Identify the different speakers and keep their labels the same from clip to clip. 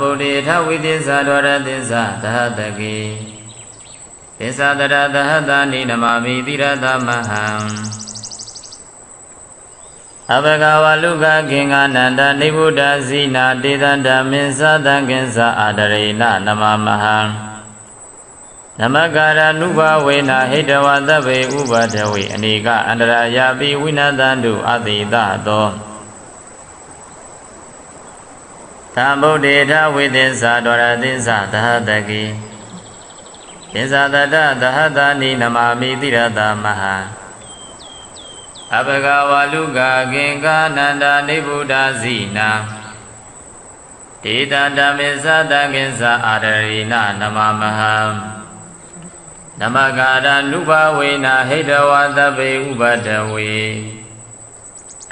Speaker 1: ဗုဒ္ဓေထဝိသစ္စာဒဝရသစ္စာသဟတကေသစ္စာတရသဟတာနိနမမိတိရသမဟံအဘဂဝလုကခင်္ဂနန္ဒနိဗ္ဗုဒ္ဓဇိနာတေတန္တမင်းသတံကင်္စာအာဒရေနနမမဟံနမကာရနုဘဝေနဟိတဝသဗ္ဗေဥပဒဝေအနေကအန္တရာယာပိဝိနတံတုအတိတသော သံဗုဒ္ဓေထဝိသစ္စာဒဝရသစ္စာသဟတကိသစ္စာတတသဟတာနိနမမိတိရတမဟံအဘဂဝလုကကင်္ကာနန္ဒနိဗ္ဗုဒ္ဓဇိနာဒေတန္တမေသတံကင်္စာအာရရိနနမမဟံနမကာရနုဘဝေနဟိတဝသဗ္ဗေဥပဒဝေ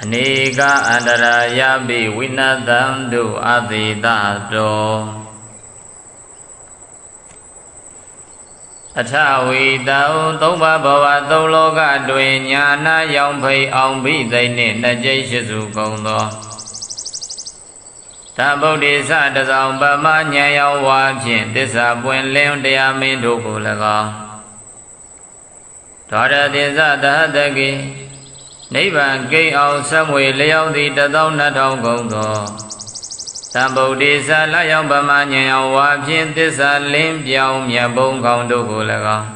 Speaker 1: အနေကအန္တရာယပိဝိနတံတုအတိတတောအထဝီတံသုံးပါးဘဝသုံးလောကတွင်ညာနာရောင်ဖိအောင်ဘိသိနှင့်နှစ်ကျိတ်ရှိစုကုန်သောသဗုဒ္ဓေသတဆောင်ပမဉာဏ်ရောက်ဝါဖြင့်တစ္ဆာပွင့်လင်းတရားမင်းတို့ကို၎င်းဒေါရတိသသဟတကိ နိဗ္ဗာန်ဂိတ်အောင်ဆက်မွေလျောင်းသည်တသော2000ကုန်သောသံဗုဒ္ဓေသလရောက်ပမဉာဏ်အောင်ဝါဖြင့်တစ္ဆာလင်းပြောင်းမြတ်ဘုံကောင်းတို့ကို၎င်း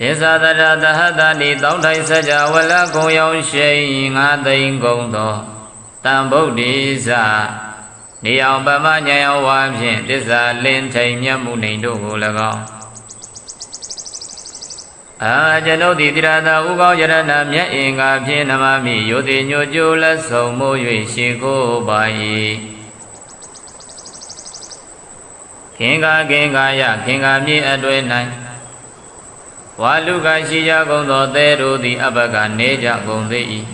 Speaker 1: ဒေသတရသဟတတိတောင်းထိုင်စကြဝလကုံရောင်ရှိန်ငါသိမ့်ကုန်သောတံဗုဒ္ဓေသနေအောင်ပမဉာဏ်အောင်ဝါဖြင့်တစ္ဆာလင်းထိန်မြတ်မှုနေတို့ကို၎င်း အာကျွန်ုပ်သည်တိရသာဥကောင်းယရဏမြတ်အင်္ဂါဖြင့်နမမိယောတိညိုကျိုးလက်ဆုံမိုး၍ရှိကိုပါ၏ခင်္ဂခင်္ဂယခင်္ဂမြေအတွေ့၌ဝါလူကရှိကြကုန်သောသဲတို့သည်အဘကနေကြကုန်သေး၏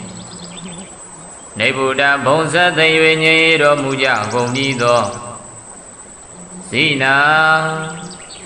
Speaker 1: နေဗုဒ္ဓဘုံဇတ်သိ၍ငြိမ်တော်မူကြကုန်ပြီသောဇိနာ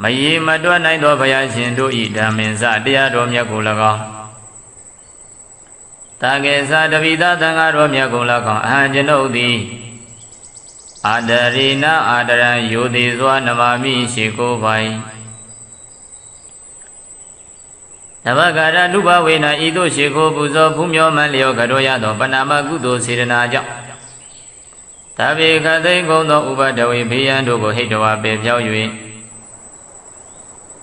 Speaker 1: မရေမတွက်နိုင်သောဘုရားရှင်တို့ဤဓမ္မင်စတရားတော်မြတ်ကို၎င်းတာကေသတပိသသံဃာတော်မြတ်ကို၎င်းအဟံကျွန်ုပ်သည်အာဒရိနအာဒရံယောတိစွာနမမိရှိကိုပိုင်နဘဂရနုဘဝေနဤသို့ရှိကိုပူဇော်ဖူးမြော်မှန်လျောကတော်ရသောပဏာမကုသိုလ်စေတနာကြောင့်တဗေခသိကုံသောဥပဒဝေဖေယံတို့ကိုဟိတဝပေဖြောက်၍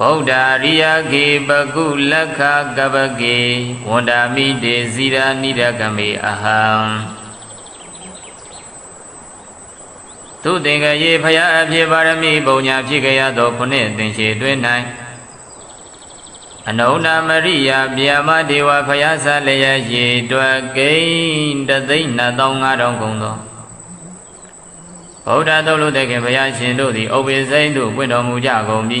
Speaker 1: ဗုဒ္ဓရိယကေပကုလက္ခကပကေဝန္ဒာမိတေဇီရာနိဒကမေအဟံသူသင်္ကရေဖရာအဖြစ်ပါရမီပုံညာဖြစ်ကြရသောခုနှစ်သင်္ချေတွင်၌အနုဏမရိယဗျာမဒေဝဖရာဆလျက်ရေတွက်ကိန်းတသိန်း2500ကုန်သောဗုဒ္ဓသုလို့တဲ့ခင်ဘုရားရှင်တို့သည်ဥပ္ပေစိမ့်တို့ပွင့်တော်မူကြကုန်ပြီ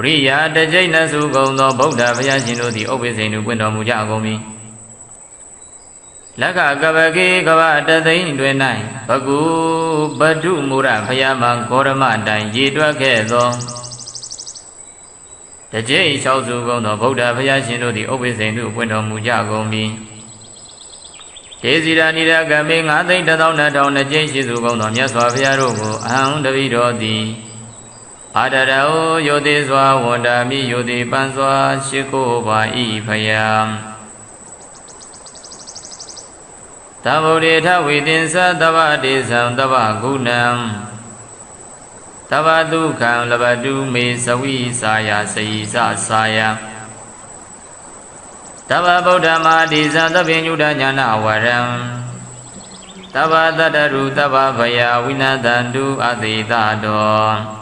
Speaker 1: ရိယာတကြိတ်နစုကုံသောဗုဒ္ဓဘုရားရှင်တို့သည်ဥပ္ပစေနုပွင့်တော်မူကြကုန်ပြီလက္ခကပကေကဗတသိန်းတွင်၌ဘကုပတုမူရဖယားမဂေါရမတိုင်ရည်တွက်ခဲ့သောတကြိမ်လျှောက်စုကုန်သောဗုဒ္ဓဘုရားရှင်တို့သည်ဥပ္ပဇိန်တို့ပွင့်တော်မူကြကုန်ပြီဒေဇီရာနိရကမေငါသိန်းတစ်သောင်းနှစ်ထောင်နှစ်ကျင်းရှိစုကုန်သောမြတ်စွာဘုရားတို့ကိုအဟံတပိတော်သည် အာဒရဟောယောတိစွာဝန္တာမိယောတိပန်စွာရှိခိုးပါဤဖယံသဗ္ဗုဒ္ဓေထဝိတင်္စသဗ္ဗတေသံသဗ္ဗဂုဏံသဗ္ဗဒုက္ခံလဘတုမေသဝိစာယစေယစစာယတဗ္ဗဗုဒ္ဓမာတိဇံသဗ္ဗညုတညာနာဝရံတဗ္ဗတတ္တရုတဗ္ဗဗယဝိနတန္တုအတိတတော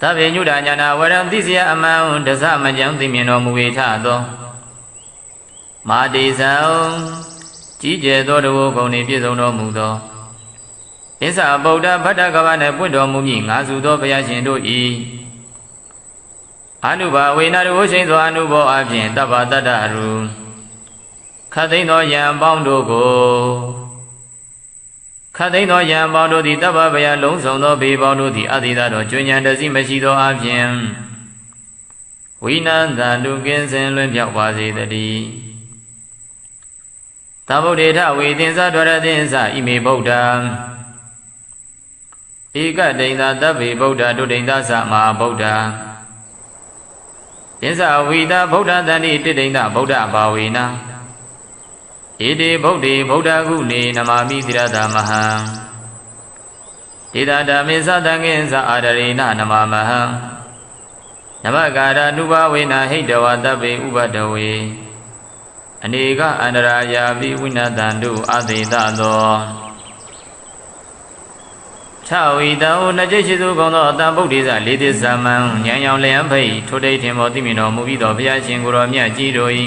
Speaker 1: သဗ္ဗညုဒညာနာဝရံသိစရာအမှန်တစမကြံသိမြင်တော်မူ၏ထသောမာတိဇံကြီးကျယ်သောတဝဂုံနှင့်ပြည့်စုံတော်မူသောအစ္ဆဗုဒ္ဓဗတ္တကဗနှင့်ပွင့်တော်မူမည်ငါစုသောဘုရားရှင်တို့၏အနုဘာဝေနတဝရှိန်သောအနုဘောအဖြင့်တပ္ပတတ္တရူခတ်သိမ်းသောယံပေါင်းတို့ကို ခတ်သိမ်းသောယံပေါင်းတို့သည်တပ္ပဗယလုံးစုံသောဘေပေါင်းတို့သည်အတိသာတော်ကျွဉဏ်တစီမရှိသောအဖြင့်ဝိနန္တတုကင်းစင်လွင်ပြောက်ပါစေတည်းသဗ္ဗုဒ္ဓေထဝေသင်္သဒရသင်္သဣမေဗုဒ္ဓံဧကဒိန်သာတဗ္ဗေဗုဒ္ဓဒုဒိန်သာသမဟာဗုဒ္ဓသင်္သဝိတာဗုဒ္ဓတန်တိတိဒိန်သာဗုဒ္ဓဘာဝေနာ ဣတိဗုဒ္ဓေဗုဒ္ဓကုနေနမာမိတိရတာမဟံဒေတာဓမ္မေသတံငင်္စအာရရေနနမမဟံနမကာရနုဘဝေနဟိတဝတဗ္ဗေဥပဒဝေအနေကအန္တရာယာပိဝိနတံတုအသေတသောခြဝိတံနှကျိရှိစုကုန်သောအတံဗုဒ္ဓိဇလေးသစ္စာမံဉာဏ်ရောင်လျံဖိတ်ထိုတိတ်ထင်မောသိမြင်တော်မူပြီးသောဘုရားရှင်ကိုယ်တော်မြတ်ကြီးတို့၏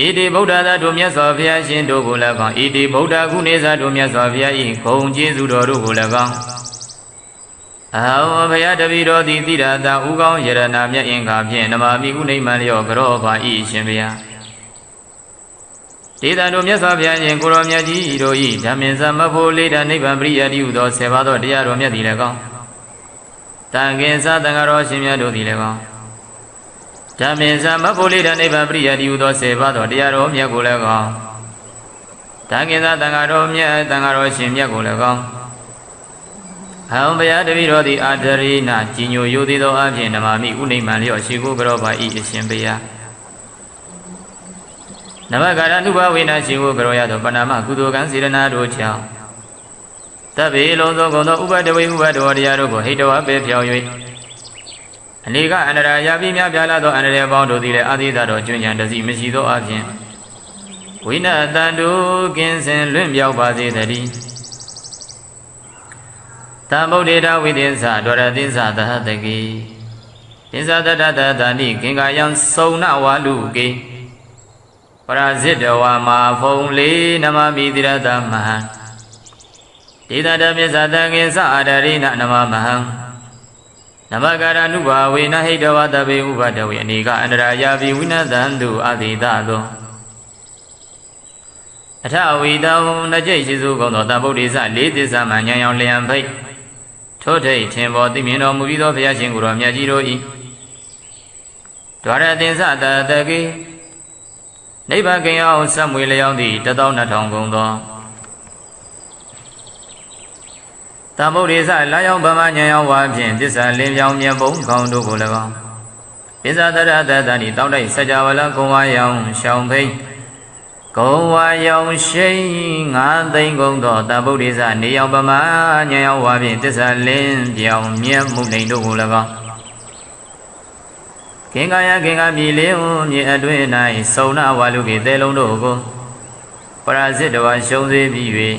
Speaker 1: ဣတိဗုဒ္ဓသာတို့မြတ်စွာဘုရားရှင်တို့ကိုလည်းကောင်းဣတိဗုဒ္ဓကုနေသာတို့မြတ်စွာဘုရားဤဂုံကျေးဇူးတော်တို့ကိုလည်းကောင်းအဟောဘုရားတပိတော်ဒီတိရတဥကောင်းယရဏမြတ်အင်္ဂါဖြင့်နမမီဥနိမံလျောကရောပါဤရှင်ဘုရားဒေသတို့မြတ်စွာဘုရားရှင်ကိုရောမြတ်ကြီးတို့ဤဓမ္မင်သမဖို့လေးတနိဗ္ဗာန်ပရိယတိဟုသောဆေပါသောတရားတော်မြတ်သည်လည်းကောင်းတန်ခင်စတန်ဃာတော်ရှင်မြတ်တို့သည်လည်းကောင်း ဓမ္မင်သမဖို့လေးတနိဗ္ဗာန်ပရိယတိဟုသောဆေပါသောတရားတော်မြတ်ကိုလည်းကောင်းတန်ခင်စတန်ဃာတော်မြတ်တန်ဃာတော်ရှင်မြတ်ကိုလည်းကောင်းဟံဘုရားတပည့်တော်သည်အာဒရိနာကြီးညိုယိုသေးသောအဖြစ်နမမိဥနိမ့်မှန်လျော့ရှိကိုကြောပါဤအရှင်ဘုရားနမကာရနုဘဝေနရှင်ကိုကရောရသောပဏာမကုသိုလ်ကံစေရနာတို့ကြောင့်တဗ္ဗေလုံးစုံကုန်သောဥပဒဝေဥပဒေတရားတို့ကိုဟိတဝပေဖြောင်း၍ အနေကအန္တရာယာပိမြပြလာသောအန္တရာယ်ပေါင်းတို့သည်လည်းအာသီသတော်ကျွဉ္ဉံတစီမရှိသောအပြင်ဝိနတန်တုကင်းစင်လွင့်ပြောက်ပါစေတည်းတံဗုဒ္ဓေတဝိသင်္သဒရသင်္သသဟတကိသင်္သတတတတဏိကင်္ကာယံစုံနဝါလူကေရာဇိတဝါမာဖုံလေးနမမိတိရတမဟံဒေသတမြစ္ဆာတံငင်္စအာဒရိနနမမဟံ နမကာရနုဘာဝေနဟိတဝတဘေဥပတဝေအနေကအန္တရာယာပိဝိနသံတုအတိတသောအထဝီတံနကြိတ်ရှိစုကုန်သောတဗုဒ္ဓိစလေးသစ္စာမှညံရောင်လျံဖိတ်ထို့ထိတ်ထင်ပေါ်သိမြင်တော်မူပြီးသောဘုရားရှင်ကိုယ်တော်မြတ်ကြီးတို့၏ဒွါရသင်္စတတကေနိဗ္ဗာန်ကင်အောင်ဆက်မွေလျောင်းသည့်12000ကုန်သော တဗုဒ္ဓိစလာယောင်ဗမညံယောင်ဝါဖြင့်သစ္စာလင်းပြောင်းမြတ်ဘုံခေါင်းတို့ကို၎င်းပစ္စာတရတတဏီတောက်တိုက်စကြဝဠာကုံဝါယောင်ရှောင်းဖိတ်ကုံဝါယောင်ရှိန်ငါးသိန်းကုန်သောတဗုဒ္ဓိစနေယောင်ဗမညံယောင်ဝါဖြင့်သစ္စာလင်းပြောင်းမြတ်မှုနေတို့ကို၎င်းကင်္ကာယကင်္ကာပြည်လေးဟုမြေအတွင်း၌စုံနာဝါလူကေတဲလုံးတို့ကိုပရာဇစ်တဝါရှုံးစေပြီး၍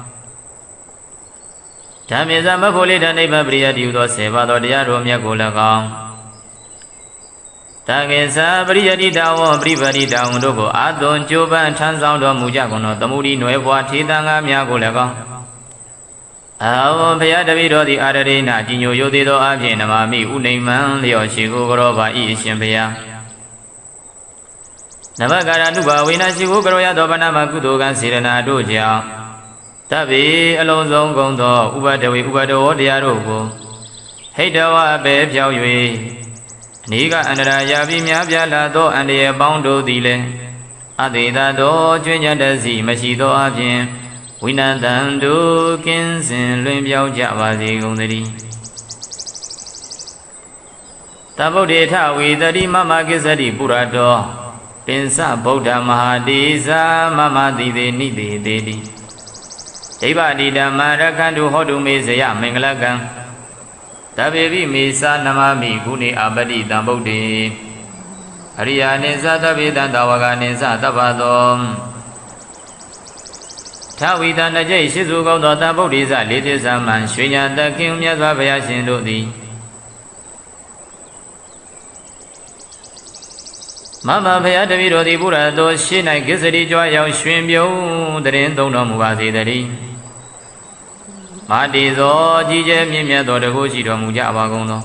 Speaker 1: ဓမ္မသမဘုလိတံနိဗ္ဗာန်ပရိယတိဟုသောဆေပါတော်တရားတော်မြတ်ကိုလည်းကောင်းတံငေသာပရိယတိတဝံပရိပတိတဝံတို့ကိုအာသွန်ကြိုးပမ်းထမ်းဆောင်တော်မူကြကုန်သောသမုဒိနွယ်ဘွားထေတံငါများကိုလည်းကောင်းအာဝံဘုရားတပည့်တော်သည်အာရရိနာကြီးညိုယုသေးသောအဖြစ်နမမိဥနေမံလျော်ရှိကိုကရောပါဤအရှင်ဘုရားနမကာရနုဘာဝိနာရှိကိုကရောရသောဗနာမကုသိုလ်ကံစေရနာတို့ကြောင့် တဗ္ဗေအလုံးစုံကုန်သောဥပဒဝေဥပဒဝတရားတို့ကိုဟိတဝပဲဖြောင်း၍အနိကအန္တရာယာပြီးများပြားလာသောအန္တရာယ်ပေါင်းတို့သည်လည်းအတေသာသောကျွညတစီမရှိသောအပြင်ဝိနတံတို့ကင်းစင်လွင်ပြောင်းကြပါစေကုန်သတည်းတဗုဒ္ဓေထဝေတတိမမကိစ္စတိပုရတောပင်စဗုဒ္ဓမဟာတိဇာမမတိသေနိတိသေတိ ဒိဗ္ဗတိဓမ္မရခန္တုဟောတုမေဇယမင်္ဂလကံတဗေပိမေသာနမမိဂုဏေအပတိတံဗုဒ္ဓေအရိယာနိသသဗ္ဗေတံတဝကနိသသဗ္ဗသောထဝီတနကြိတ်ရှိစုကောင်းသောတဗုဒ္ဓိစလေးသစ္စာမှန်ရွှေညာတခင်မြတ်စွာဘုရားရှင်တို့သည်မမဘုရားတပည့်တော်သည်ဘုရားတော်ရှေ့၌ကိစ္စရီကြွားရောက်ရွှင်ပြုံးတရင်သုံးတော်မူပါစေတည်း မာတိသောကြီးကျယ်မြင့်မြတ်သောတကုရှိတော်မူကြပါကုန်သော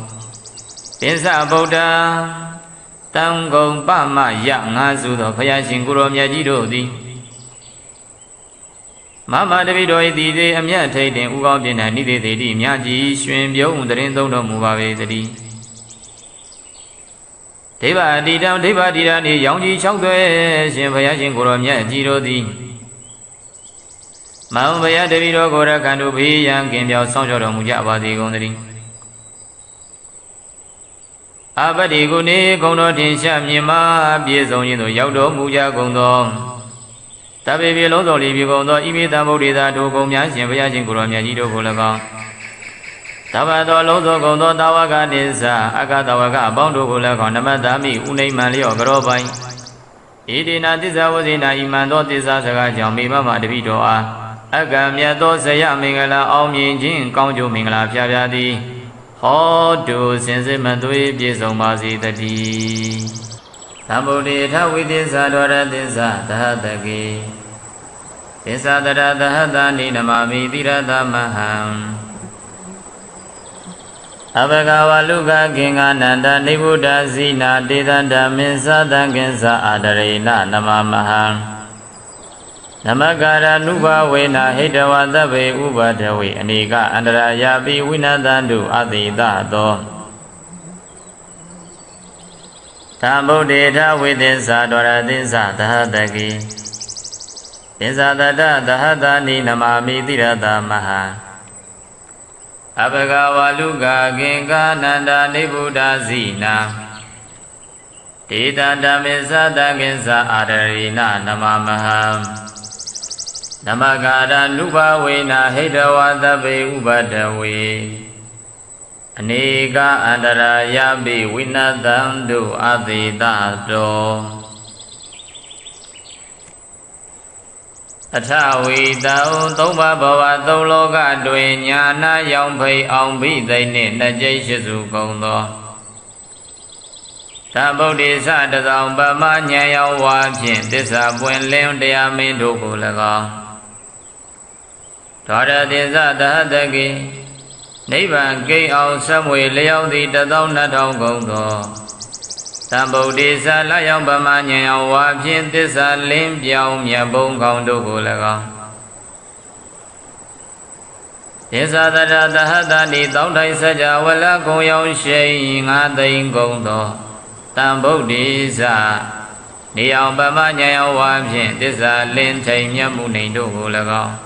Speaker 1: ပင်စဗုဒ္ဓတံကုံပမယငါစုသောဘုရားရှင်ကိုရောမြတ်ကြီးတို့သည်မမတပိတော်ဤသည်သေးအမျက်ထိတ်တင်ဥကောင်းပြင်၌နိသေသေးတိမြတ်ကြီးရွှင်ပြုံးတရင်သုံးတော်မူပါပေသတည်းဒိဗ္ဗအတိတံဒိဗ္ဗတိရနေရောင်ကြီး၆သွဲရှင်ဘုရားရှင်ကိုရောမြတ်ကြီးတို့သည် မဟာဘုရားတပိတော်ကိုရခန္တုဘေးရန်ကင်ပြောင်းဆောင်ကြောတော်မူကြပါစေကုန်သတည်းအပတိကုနေကုံတော်ထင်ရှားမြင်မာပြည့်စုံခြင်းသို့ရောက်တော်မူကြကုန်သောတပေပြေလုံးစုံလီပြေကုန်သောဣမိတံဗုဒ္ဓေသာဒုကုံများရှင်ဘုရားရှင်ကိုရောမြတ်ကြီးတို့ကို၎င်းသဗ္ဗသောလုံးစုံကုန်သောတာဝကနိစ္စအကတဝကအပေါင်းတို့ကို၎င်းနမတ္တမိဥနိမံလျော့ကြောပိုင်ဣတိနာသစ္စာဝဇိနာဣမံသောသစ္စာစကားကြောင့်မိမမတပိတော်အား အကံမြတ်သောဇယမင်္ဂလာအောင်မြင်ခြင်းကောင်းကျိုးမင်္ဂလာဖျားဖျားသည်ဟောတုစင်စစ်မသွေးပြည့်စုံပါစေတည်းသမ္ဗုဒ္ဓေထဝိသစ္စာဒဝရသစ္စာသဟတကေသစ္စာတရသဟတနိနမမိတိရသမဟံအဘဂဝလုကကင်္ဂနန္တနိဗ္ဗုဒ္ဓဇိနာတေတံဓမ္မင်္သတံကင်္စာအာဒရေနနမမဟံ နမကာရနုဘဝေနဟိတဝသဗ္ဗေဥပဒဝေအနေကအန္တရာယာပိဝိနတံတုအတိတသောသာဗုဒ္ဓေထဝိသစ္စာဒဝရသစ္စာသဟတကိသစ္စာတတသဟတနိနမမိတိရတမဟာအဘဂဝါလူကကင်္ကာနန္ဒာနိဗ္ဗုဒ္ဓဇိနာဒေတာဓမ္မေသတကိသအာရရိနနမမဟံ နမကာရနုဘဝေနဟိတဝသဗ္ဗေဥပဒဝေအနေကအန္တရာယပိဝိနတံတုအသေတတောအထဝီတံသုံးပါးဘဝသုံးလောကတွင်ညာနာရောင်ဖိအောင်ဘိသိနှင့်နှစ်ကျိတ်ရှိစုကုန်သောသဗုဒ္ဓိသတသောပမဉာဏ်ရောက်ဝါဖြင့်တစ္ဆာပွင့်လင်းတရားမင်းတို့ကို၎င်း ဒေါရတိသသဟတကိနိဗ္ဗာန်ကိန်းအောင်ဆက်မွေလျောက်သည့်တသောနှစ်ထောင်ကုန်သောသံဗုဒ္ဓိသလရောက်ပမဉာဏ်ရောက်ဝါဖြင့်တစ္ဆာလင်းပြောင်းမြတ်ဘုံကောင်းတို့ကို၎င်းဒေသတရသဟတတိတောင်းထိုင်စကြဝလကုံရောက်ရှိငါသိမ့်ကုန်သောတံဗုဒ္ဓိသနေအောင်ပမဉာဏ်ရောက်ဝါဖြင့်တစ္ဆာလင်းထိန်မြတ်မှုနေတို့ကို၎င်း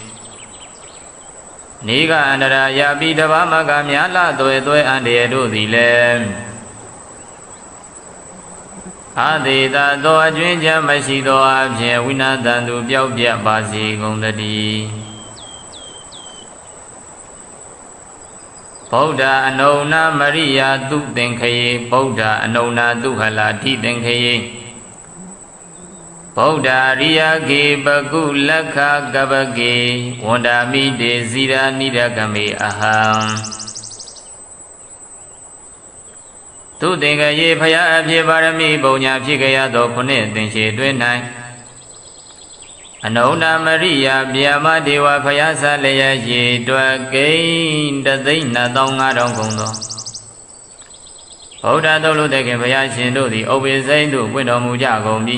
Speaker 1: နေကအန္တရာယာပိတဘာမကမြာလသွဲသွဲအန္တရတို့သည်လည်းအာသေတာသောအကျွင်းချမ်းမရှိသောအဖြစ်ဝိနာတန်သူပျောက်ပြတ်ပါစေကုန်တည်းဗုဒ္ဓအနုဏမရိယာသူသင်္ခယေဗုဒ္ဓအနုဏသူဟလာတိသင်္ခယေ ဗုဒ္ဓရိယကေပကုလက္ခကပကေဝန္ဒာမိတေဇီရာနိရကမေအဟံသူသင်္ကရေဖရာအဖြစ်ပါရမီပုံညာဖြစ်ကြရသောခုနှစ်သင်္ချေတွင်၌အနုဏမရိယဗျာမဒေဝဖရာဆလျက်ရေတွက်ကိန်းတသိန်း2500ခုသောဗုဒ္ဓတုတ်လို့တဲ့ခင်ဘုရားရှင်တို့သည်ဥပ္ပေစိမ့်တို့ပွင့်တော်မူကြကုန်ပြီ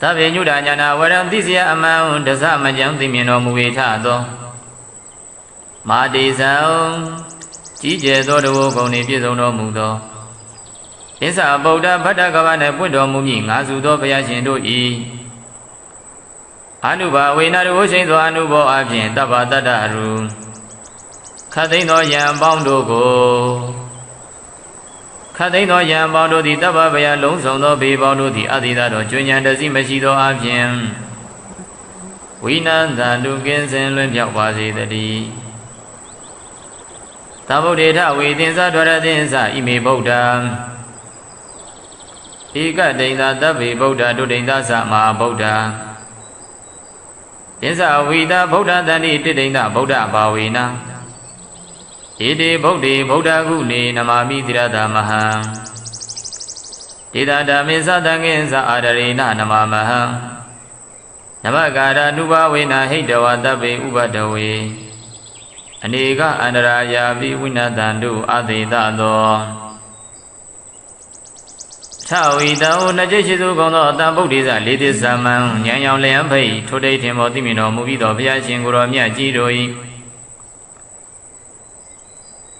Speaker 1: သဗ္ဗညုဒညာနာဝရံသိစရာအမှန်တစမကြံသိမြင်တော်မူ၏ထသောမာတိဇံကြီးကျယ်သောတဝဂုံနှင့်ပြည့်စုံတော်မူသောဣစ္ဆာဗုဒ္ဓဗတ္တကဗနှင့်ပွင့်တော်မူမည်ငါစုသောဘုရားရှင်တို့၏အနုဘာဝေနတဝရှိန်သောအနုဘောအဖြင့်တပ္ပတတ္တရူခတ်သိမ်းသောယံပေါင်းတို့ကို ခတ်သိမ်းသောယံပေါင်းတို့သည်တပ္ပဗယလုံးစုံသောဘေပေါင်းတို့သည်အတိသာတော်ကျွဉဏ်တစီမရှိသောအဖြင့်ဝိနန္တတုကင်းစင်လွင်ပြောက်ပါစေတည်းသဗ္ဗုဒ္ဓေထဝေသင်္သဒရသင်္သဣမေဗုဒ္ဓံဧကဒိဋ္ဌသဗ္ဗေဗုဒ္ဓဒုဒိဋ္ဌသမဟာဗုဒ္ဓသင်္သဝိတာဗုဒ္ဓတန်တိတိဒိဋ္ဌဗုဒ္ဓဘာဝေန ဣတိဗုဒ္ဓေဗုဒ္ဓကုနေနမာမိတိရတမဟံဒေတာဓမ္မေသတံငင်္စအာရရေနနမမဟံနမကာရနုဘဝေနဟိတဝတဗ္ဗေဥပဒဝေအနေကအန္တရာယာပိဝိနတံတုအသေတသောထဝီတံနှကျိရှိစုကုန်သောအတံဗုဒ္ဓိဇလေးသစ္စာမံဉာဏ်ရောင်လျံဖိတ်ထိုတိတ်ထင်ပေါ်သိမြင်တော်မူပြီးသောဘုရားရှင်ကိုယ်တော်မြတ်ကြီးတို့၏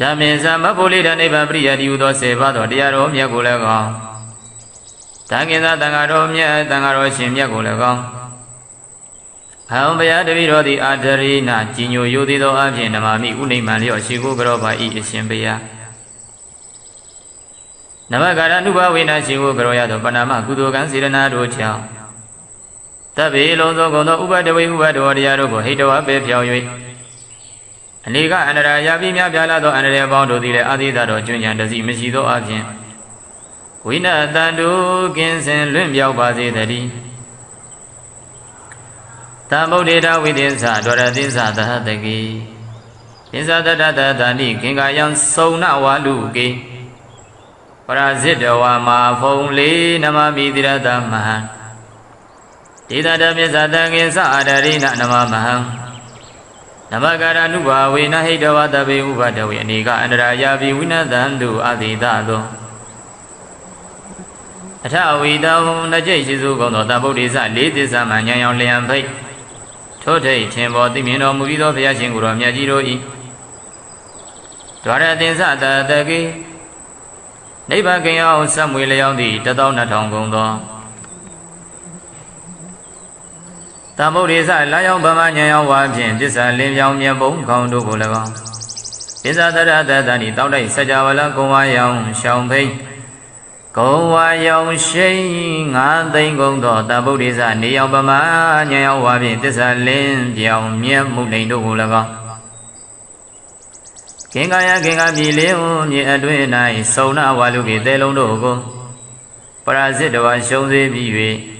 Speaker 1: ဓမ္မင်သမဖို့လေးတာနိဗ္ဗာန်ပရိယတိဟုသောဆေပါသောတရားတော်မြတ်ကိုလည်းကောင်းတန်ခင်စတန်ဃာတော်မြတ်တန်ဃာတော်ရှင်မြတ်ကိုလည်းကောင်းဟံဘုရားတပည့်တော်သည်အာဒရိနာကြီးညိုယိုသေးသောအဖြစ်နမမိဥနိမ့်မှန်လျော့ရှိကိုကြောပါဤအရှင်ဘုရားနမကာရနုဘဝေနရှိကိုကရောရသောပဏာမကုသိုလ်ကံစေရနာတို့ကြောင့်တဗ္ဗေလုံးစုံကုန်သောဥပဒဝေဥပဒေဝတရားတို့ကိုဟိတဝပေဖြောင်း၍ အနေကအန္တရာယာပိမြပြလာသောအန္တရာယ်ပေါင်းတို့သည်လည်းအာသီသတော်ကျွဉ္ဉံတစီမရှိသောအပြင်ဝိနတန်တုကင်းစင်လွင့်ပြောက်ပါစေတည်းတံဗုဒ္ဓေတဝိသင်္သဒရသင်္သသဟတကိသင်္သတတတတဏိခင်္ကာယံစုံနဝါလူကေပရာဇိတဝါမာဖုံလေးနမမိတိရတမဟံဒေသတမြစ္ဆတံငင်္စအာဒရိနနမမဟံ နမကာရနုဘာဝေနဟိတဝတဗေဥပဒဝေအနေကအန္တရာယာပိဝိနသံတုအတိတသောအထဝီတောနှကြိတ်ရှိစုကုန်သောတဗုဒ္ဓိစလေးသစ္စာမှဉာဏ်ရောင်လျံဖိတ်ထို့ထိတ်ထင်ပေါ်သိမြင်တော်မူပြီးသောဘုရားရှင်ကိုယ်တော်မြတ်ကြီးတို့၏ဒွါရသင်္စတတကေနိဗ္ဗာန်ကင်အောင်ဆက်မွေလျောင်းသည့်12000ကုန်သော တမုဒ္ဒေသလာယောင်ဗမညံယောင်ဝါဖြင့်တစ္ဆာလင်းပြောင်းမြတ်ပုံခေါင်းတို့ကို၎င်းပစ္ဆာတရတတဏီတောက်တိုက်စကြဝဠာကုံဝါယောင်ရှောင်းဖိတ်ကုံဝါယောင်ရှိန်ငါသိမ့်ကုန်သောတဗုဒ္ဓေသနေယောင်ပမညံယောင်ဝါဖြင့်တစ္ဆာလင်းပြောင်းမြတ်မှုနေတို့ကို၎င်းကင်္ကာယကင်္ကာပြည်လေးဟုမြေအတွင်း၌စုံနာဝါလူကေတဲလုံးတို့ကိုပရာဇစ်တော်ရှုံးစေပြီး၍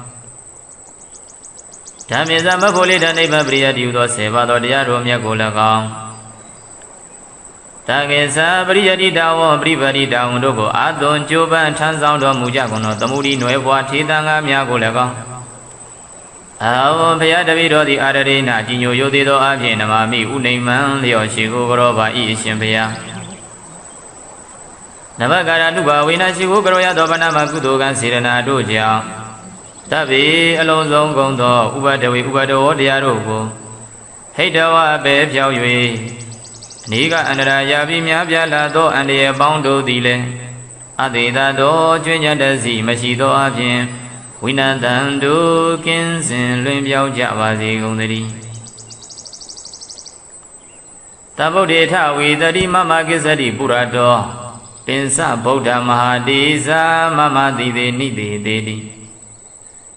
Speaker 1: ဓမ္မသမဖို့လေတံနိဗ္ဗာန်ပရိယတိဟုသောဆေပါတော်တရားတော်မြတ်ကိုလည်းကောင်းတကေသပရိယတိတာဝပရိပတိတာဝတို့ကိုအာသွန်ကြိုးပမ်းထမ်းဆောင်တော်မူကြကုန်သောသမုဒိနွယ်ဘွားထေတံငါများကိုလည်းကောင်းအာဝံဘုရားတပည့်တော်သည်အာရရိနာကြီးညိုယုသေးသောအဖြစ်နမမိဥနေမံလျော်ရှိကိုကရောပါဤအရှင်ဘုရားနဘကာရတုဘာဝိနာရှိကိုကရောရသောဗနာမကုသိုလ်ကံစေရနာတို့ကြောင့် တဗ္ဗေအလုံးစုံကုန်သောဥပဒဝေဥပဒဝတရားတို့ကိုဟိတဝပဲဖြောက်၍အနိကအန္တရာယာပြီးများပြားလာသောအန္တရာယ်ပေါင်းတို့သည်လည်းအတေသာသောကျွညတစီမရှိသောအပြင်ဝိနန္တံတို့ကင်းစင်လွင်ပြောင်းကြပါစေကုန်သတည်းတဗုဒ္ဓေထဝေတတိမမကိစ္စတိပုရတောပင်စဗုဒ္ဓမဟာတိဇာမမတိသေနိတိသေတိ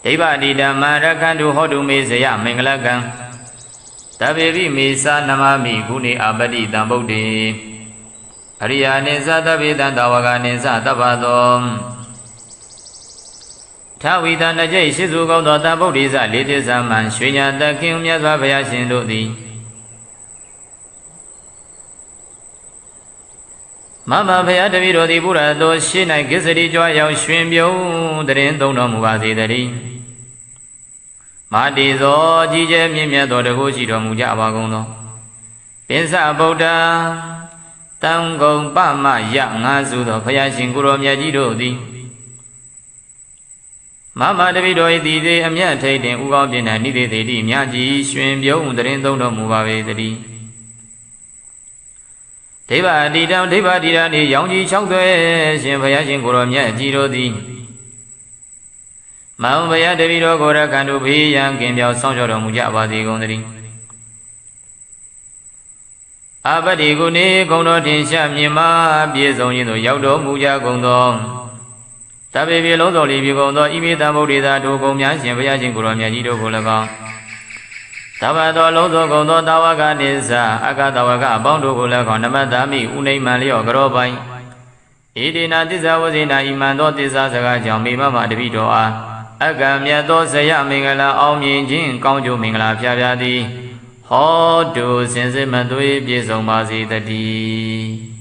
Speaker 1: ဒိဗ္ဗတိဓမ္မရခန္တုဟောတုမေဇယမင်္ဂလကံတဗေပိမေသာနမမိဂုဏေအပတိတံဗုဒ္ဓေအရိယာနိသတဗေတံတဝကနိသတဗ္ဗသောထဝီတနကြိတ်ရှိစုကောင်းသောတဗုဒ္ဓိစလေးသစ္စာမှန်ရွှေညာတခင်မြတ်စွာဘုရားရှင်တို့သည် မမဘုရားတပည့်တော်သည်ဘုရားတော်ရှေ့၌ကိစ္စတိကြွားရောက်ရွှင်ပြုံးတရင်သုံးတော်မူပါစေတည်းမာတိသောကြီးကျယ်မြင့်မြတ်သောတကုရှိတော်မူကြပါကုန်သောပင်စဗုဒ္ဓတံကုံပမယငါစုသောဘုရားရှင်ကိုရောမြတ်ကြီးတို့သည်မမတပိတော်ဤသည်သေးအမြတ်ထိတ်တင်ဥကောင်းပြင်း၌နိသေသေးတိမြတ်ကြီးရွှင်ပြုံးတရင်သုံးတော်မူပါပေတည်း ဒိဗ္ဗအတိတံဒိဗ္ဗတိရနေရောင်ကြီး၆သွဲရှင်ဘုရားရှင်ကိုရောမြတ်ကြီးတို့သည်မောင်ဘုရားတပိတော်ကိုရခန္တုဖေးရန်ကင်ပြောင်းဆောင်ကြောတော်မူကြပါစေကုန်သတည်းအပတိကုနေကုံတော်ထင်ရှားမြင်မာပြည့်စုံခြင်းသို့ရောက်တော်မူကြကုန်သောတပေပြေလုံးစုံလီပြေကုန်သောဣမိတံဗုဒ္ဓေသာဒုကုံများရှင်ဘုရားရှင်ကိုရောမြတ်ကြီးတို့ကို၎င်း သဗ္ဗသောလုံးစုံကုန်သောတာဝကနိစ္စအကတဝကအပေါင်းတို့ကို၎င်းနမတ္တမိဥနိမံလျော့ကြောပိုင်ဣတိနာသစ္စာဝဇိနာဣမံသောသစ္စာစကားကြောင့်မိမမတပိတော်အားအကံမြတ်သောဇယမင်္ဂလာအောင်မြင်ခြင်းကောင်းကျိုးမင်္ဂလာဖျားဖျားသည်ဟောတုစင်စစ်မသွေးပြည့်စုံပါစေတည်း